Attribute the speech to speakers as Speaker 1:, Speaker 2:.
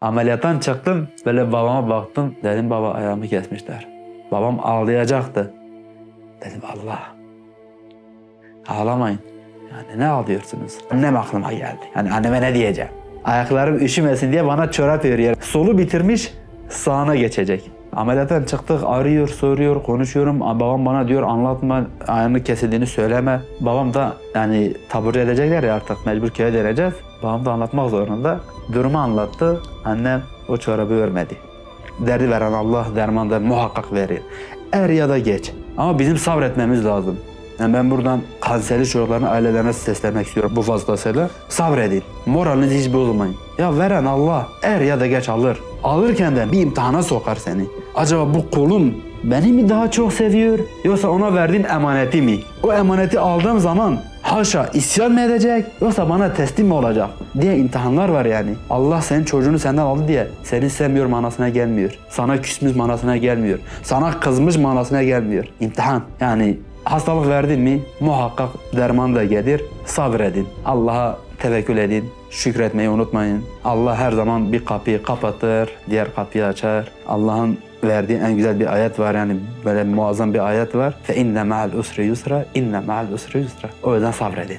Speaker 1: Ameliyattan çıktım. Böyle babama baktım. Dedim baba ayağımı kesmişler. Babam ağlayacaktı. Dedim Allah. Ağlamayın. Yani ne ağlıyorsunuz? Annem aklıma geldi. Yani anneme ne diyeceğim? Ayaklarım üşümesin diye bana çorap örüyor. Solu bitirmiş sağına geçecek. Ameliyattan çıktık arıyor soruyor konuşuyorum. Babam bana diyor anlatma ayağını kesildiğini söyleme. Babam da yani tabure edecekler ya artık mecbur köye döneceğiz. Babam da anlatmak zorunda. Durumu anlattı. Annem o çorabı örmedi. Derdi veren Allah derman da muhakkak verir. Er ya da geç. Ama bizim sabretmemiz lazım. Yani ben buradan kanserli çocukların ailelerine seslenmek istiyorum bu vasıtasıyla. Sabredin. Moralinizi hiç bozmayın. Ya veren Allah er ya da geç alır. Alırken de bir imtihana sokar seni. Acaba bu kulum beni mi daha çok seviyor yoksa ona verdiğin emaneti mi? O emaneti aldığım zaman haşa isyan mı edecek yoksa bana teslim mi olacak diye imtihanlar var yani. Allah senin çocuğunu senden aldı diye seni sevmiyor manasına gelmiyor. Sana küsmüş manasına gelmiyor. Sana kızmış manasına gelmiyor. İmtihan yani hastalık verdin mi muhakkak derman da gelir. Sabredin. Allah'a tevekkül edin. Şükretmeyi unutmayın. Allah her zaman bir kapıyı kapatır, diğer kapıyı açar. Allah'ın verdiği en güzel bir ayet var yani böyle muazzam bir ayet var. Fe inne ma'al usri yusra, inne ma'al usri yusra. O yüzden sabredin.